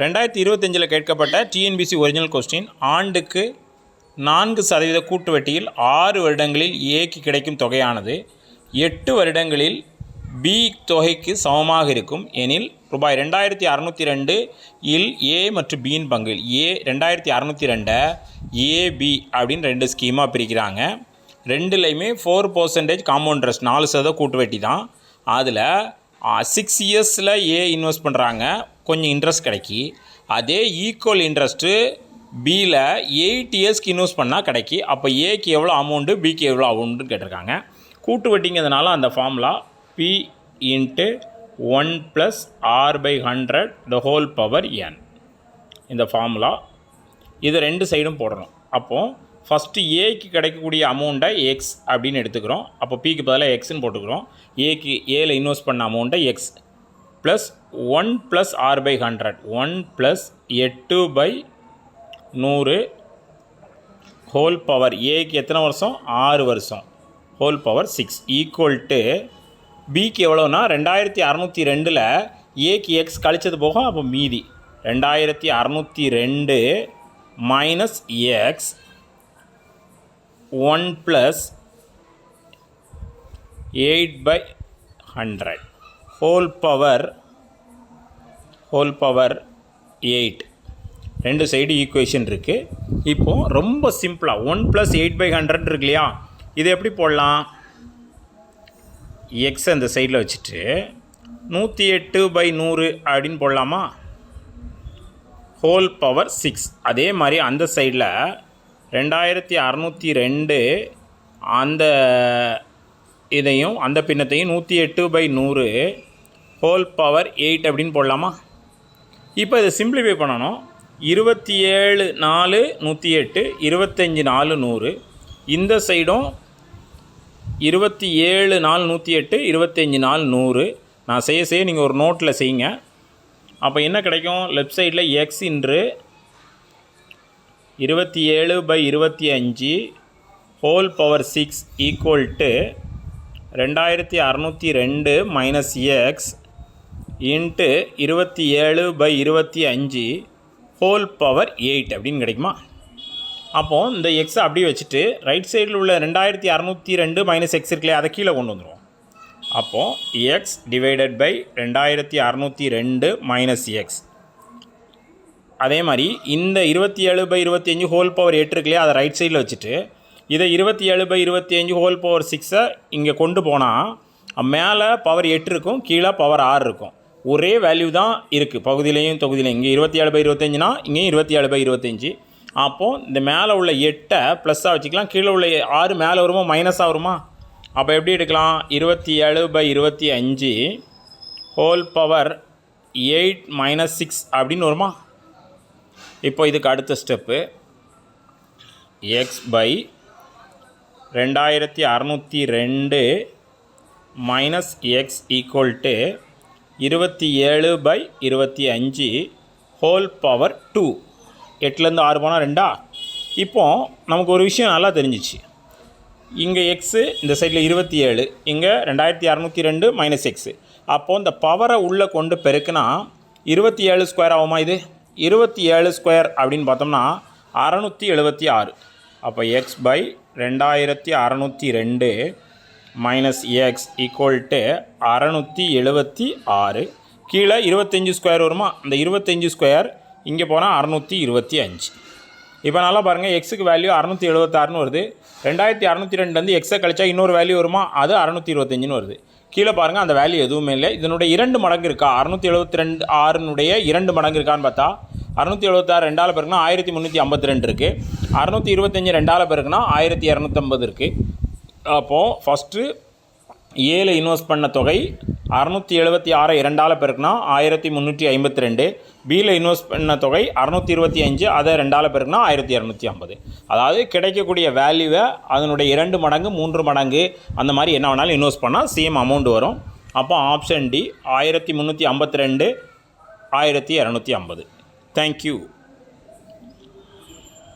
ரெண்டாயிரத்தி இருபத்தஞ்சில் கேட்கப்பட்ட டிஎன்பிசி ஒரிஜினல் கொஸ்டின் ஆண்டுக்கு நான்கு சதவீத கூட்டு வட்டியில் ஆறு வருடங்களில் ஏக்கு கிடைக்கும் தொகையானது. எட்டு வருடங்களில் பி தொகைக்கு சமமாக இருக்கும். எனில் ரூபாய் ரெண்டாயிரத்தி அறநூற்றி ரெண்டு இல் ஏ மற்றும் பியின் பங்கில். ஏ ரெண்டாயிரத்தி அறநூற்றி ரெண்டை? ஏபி அப்படின்னு ரெண்டு ஸ்கீமாக பிரிக்கிறாங்க. ரெண்டுலேயுமே ஃபோர் பர்சன்டேஜ் காம்பவுண்ட் இன்ட்ரெஸ்ட் நாலு சதவீத கூட்டு வட்டி தான். அதில் சிக்ஸ் இயர்ஸில் ஏ இன்வெஸ்ட் பண்ணுறாங்க கொஞ்சம் இன்ட்ரெஸ்ட் கிடைக்கி அதே ஈக்குவல் இன்ட்ரெஸ்ட்டு பியில் எயிட் இயர்ஸ்க்கு இன்வெஸ்ட் பண்ணால் கிடைக்கி அப்போ ஏக்கு எவ்வளோ அமௌண்ட்டு பிக்கு எவ்வளோ அமௌண்ட்டுன்னு கேட்டிருக்காங்க. கூட்டு வட்டிங்கிறதுனால அந்த formula P into one plus R by hundred the whole power N இந்த ஃபார்முலா இது ரெண்டு சைடும் போடணும். அப்போது ஃபஸ்ட்டு ஏக்கு கிடைக்கக்கூடிய அமௌண்ட்டை எக்ஸ் அப்படின்னு எடுத்துக்கிறோம். அப்போ பிக்கு பதிலாக எக்ஸ்ன்னு போட்டுக்கிறோம். ஏக்கு ஏல இன்வெஸ்ட் பண்ண அமௌண்ட்டை X plus one plus R by hundred one plus எட்டு பை நூறு. ஹோல் பவர் ஏக்கு எத்தனை வருஷம்? ஆறு வருஷம். Whole power six equal to பிக்கு எவ்வளோனா ரெண்டாயிரத்தி அறநூற்றி ரெண்டில் ஏக்கு எக்ஸ் கழிச்சது போக அப்போ மீதி. ரெண்டாயிரத்தி அறநூற்றி ரெண்டு minus X one plus eight by hundred whole power whole power eight ரெண்டு சைடு ஈக்குவேஷன் இருக்குது இப்போது ரொம்ப சிம்பிளாக one plus eight by hundred இருக்கு இல்லையா? இது எப்படி போடலாம்? எக்ஸ் அந்த சைடில் வச்சுட்டு நூற்றி எட்டு பை நூறு அப்படின்னு போடலாமா? ஹோல் பவர் சிக்ஸ் அதே மாதிரி அந்த சைடில் ரெண்டாயிரத்தி அறநூற்றி ரெண்டு அந்த இதையும் அந்த பின்னத்தையும் நூற்றி எட்டு பை நூறு ஹோல் பவர் எயிட் அப்படின்னு போடலாமா? இப்போ இதை சிம்பிளிஃபை பண்ணணும். இருபத்தி ஏழு நாலு நூற்றி எட்டு இருபத்தஞ்சி நாலு நூறு. இந்த சைடும் இருபத்தி ஏழு நாலு நூற்றி எட்டு இருபத்தஞ்சி நாலு நூறு. நான் செய்ய செய்ய நீங்கள் ஒரு நோட்டில் செய்யுங்க. அப்போ என்ன கிடைக்கும்? லெஃப்ட் சைடில் எக்ஸ் இன்று இருபத்தி ஏழு பை இருபத்தி அஞ்சு whole power six equal to ரெண்டாயிரத்தி அறநூற்றி ரெண்டு மைனஸ் எக்ஸ் இன்ட்டு இருபத்தி ஏழு பை இருபத்தி அஞ்சு ஹோல் பவர் எயிட் அப்படின்னு கிடைக்குமா? அப்போது இந்த எக்ஸை அப்படியே வச்சுட்டு ரைட் சைடில் உள்ள ரெண்டாயிரத்தி அறநூற்றி ரெண்டு மைனஸ் எக்ஸ் இருக்குல்லையே அதை கீழே கொண்டு வந்துடுவோம் அப்போது எக்ஸ் டிவைடட் பை ரெண்டாயிரத்தி அறநூற்றி ரெண்டு மைனஸ் எக்ஸ் அதே மாதிரி இந்த இருபத்தி ஏழு பை இருபத்தி அஞ்சு ஹோல் பவர் எட்டு இருக்குல்லையா அதை ரைட் சைடில் வச்சுட்டு இதை இருபத்தி ஏழு பை இருபத்தி அஞ்சு ஹோல் பவர் சிக்ஸை இங்கே கொண்டு போனால் மேலே பவர் எட்டு இருக்கும் கீழே பவர் ஆறு இருக்கும். ஒரே வேல்யூ தான் இருக்குது பகுதியிலையும் தொகுதியிலையும். இங்கே இருபத்தி ஏழு பை இருபத்தஞ்சுனா இங்கேயும் இருபத்தி ஏழு பை இருபத்தஞ்சி. அப்போது இந்த மேலே உள்ள எட்டை ப்ளஸ்ஸாக வச்சுக்கலாம். கீழே உள்ள ஆறு மேலே வருமா? மைனஸாக வருமா? அப்போ எப்படி எடுக்கலாம்? இருபத்தி ஏழு பை இருபத்தி அஞ்சு whole power eight minus six அப்படின்னு வருமா? இப்போ இதுக்கு அடுத்த ஸ்டெப்பு எக்ஸ் பை ரெண்டாயிரத்தி அறநூற்றி ரெண்டு மைனஸ் எக்ஸ் ஈக்குவல் டு இருபத்தி ஏழு பை இருபத்தி அஞ்சு ஹோல் பவர் டூ எட்டுலேருந்து ஆறு போனால் ரெண்டா? இப்போ நமக்கு ஒரு விஷயம் நல்லா தெரிஞ்சிச்சு. இங்கே எக்ஸு இந்த சைடில் இருபத்தி ஏழு இங்கே ரெண்டாயிரத்தி அறநூற்றி ரெண்டு மைனஸ் எக்ஸு அப்போது இந்த பவரை உள்ளே கொண்டு பெருக்குனா இருபத்தி ஏழு ஸ்கொயர் ஆகுமா இது? இருபத்தி ஏழு ஸ்கொயர் அப்படின்னு பார்த்தோம்னா அறநூற்றி எழுபத்தி ஆறு. அப்போ எக்ஸ் பை ரெண்டாயிரத்தி அறநூற்றி ரெண்டு மைனஸ் எக்ஸ் ஈக்குவல் டு அறநூற்றி எழுபத்தி ஆறு. கீழே இருபத்தஞ்சி ஸ்கொயர் வருமா? அந்த இருபத்தஞ்சி ஸ்கொயர் இங்கே போனால் அறநூற்றி இருபத்தி அஞ்சு. இப்போ நல்லா பாருங்கள் எக்ஸுக்கு வேல்யூ அறநூற்றி எழுபத்தாறுன்னு வருது. ரெண்டாயிரத்தி அறநூற்றி ரெண்டுலேருந்து எக்ஸை கழிச்சா இன்னொரு வேல்யூ வருமா? அது அறநூற்றி இருபத்தஞ்சுன்னு வருது. கீழே பாருங்கள் அந்த வேல்யூ எதுவுமே இல்லை. இதனுடைய இரண்டு மடங்கு இருக்கா? அறநூற்றி எழுபத்தி ரெண்டு ஆறுனுடைய இரண்டு மடங்கு இருக்கான்னு பார்த்தா அறநூற்றி எழுபத்தாறு ரெண்டால் பிறகுனா ஆயிரத்தி முந்நூற்றி ஐம்பத்தி ரெண்டு இருக்குது அறநூற்றி இருபத்தஞ்சி ரெண்டால் பிறகுனா ஆயிரத்தி இரநூத்தம்பது இருக்குது அப்போது ஃபஸ்ட்டு ஏழு இன்வெஸ்ட் பண்ண தொகை அறநூற்றி எழுபத்தி ஆறு இரண்டால் பெருக்குனா ஆயிரத்தி முந்நூற்றி ஐம்பத்தி ரெண்டு. பியில் இன்வெஸ்ட் பண்ண தொகை அறநூற்றி இருபத்தி அஞ்சு அதை ரெண்டால் பெருக்குனா ஆயிரத்தி இரநூத்தி ஐம்பது. அதாவது கிடைக்கக்கூடிய வேல்யூவை அதனுடைய இரண்டு மடங்கு மூன்று மடங்கு அந்த மாதிரி என்ன வேணாலும் இன்வெஸ்ட் பண்ணால் சேம் அமௌண்ட் வரும். அப்போ ஆப்ஷன் டி ஆயிரத்தி முந்நூற்றி ஐம்பத்தி ரெண்டு ஆயிரத்தி இரநூத்தி ஐம்பது. தேங்க்யூ